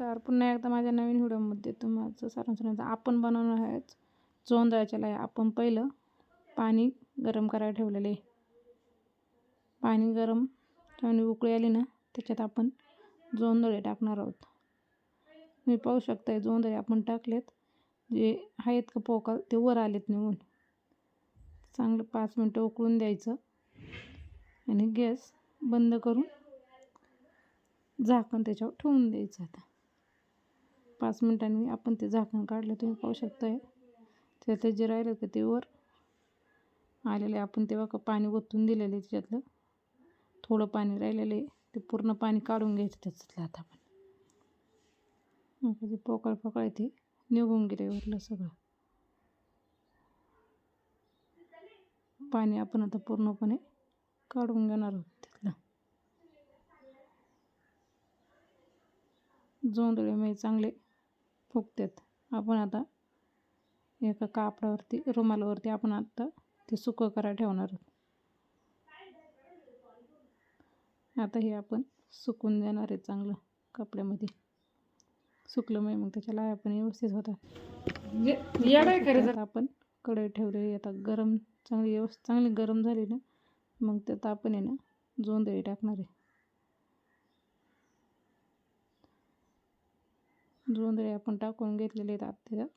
नमस्कार पुन्हा एकदा माझ्या नवीन व्हिडिओमध्ये तुमचं सर्वांचं आपण बनवणार आहे जोंधळ्याच्या आहे. आपण पहिलं पाणी गरम करायला ठेवलेलं. आहे पाणी गरम ठेवणे उकळी आली ना त्याच्यात आपण जोंदळे टाकणार आहोत. मी पाहू शकता जोंदळे आपण टाकलेत. जे आहेत का पोकळ ते वर आलेत निघून. चांगलं पाच मिनटं उकळून द्यायचं. आणि गॅस बंद करून झाकण त्याच्यावर ठेवून द्यायचं आता. पाच मिनटांनी आपण ते झाकण काढलं तुम्ही पाहू शकताय. त्यातलं जे राहिलं का ते वर आलेलं आहे. आपण तेव्हा का पाणी ओतून दिलेलं आहे त्याच्यातलं. थोडं पाणी राहिलेलं आहे. ते पूर्ण पाणी काढून घ्यायचं त्याच्यातलं आता आपण. जे पोकळ पोकळ आहे ते निघून गेले वरलं सगळं. पाणी आपण आता पूर्णपणे काढून घेणार आहोत त्यातलं. जोंधळे मी चांगले फुगतात. आपण आता एका कापडावरती रुमालावरती आपण आता ते सुकं करा ठेवणार आहोत. आता हे आपण सुकून देणार आहे चांगलं कपड्यामध्ये. सुकलं मग मग त्याच्या लाया पण व्यवस्थित होतात. करायचं आपण कढई ठेवले आता गरम चांगली व्यवस्थित चांगली गरम झाली ना मग त्यात आपण आहे ना जोंधळी टाकणार आहे. जोंधळे आपण टाकून घेतलेले आहेत त्याच्यात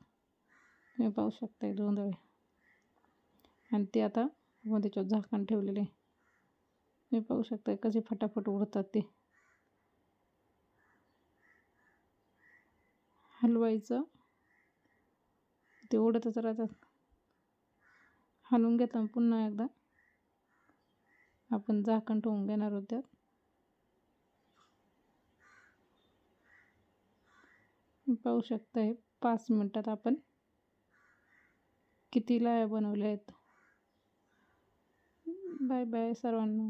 तुम्ही पाहू शकता जोंधळे आणि ते आता आपण त्याच्यावर झाकण ठेवलेले आहे. तुम्ही पाहू शकता कसे फटाफट उडतात ते. हलवायचं. ते उडतच राहतात. हलवून घेताना पुन्हा एकदा आपण झाकण ठेवून घेणार होत्यात. पाहू शकत आहे पाच मिनटात आपण किती लाया बनवल्या आहेत. बाय बाय सर्वांना.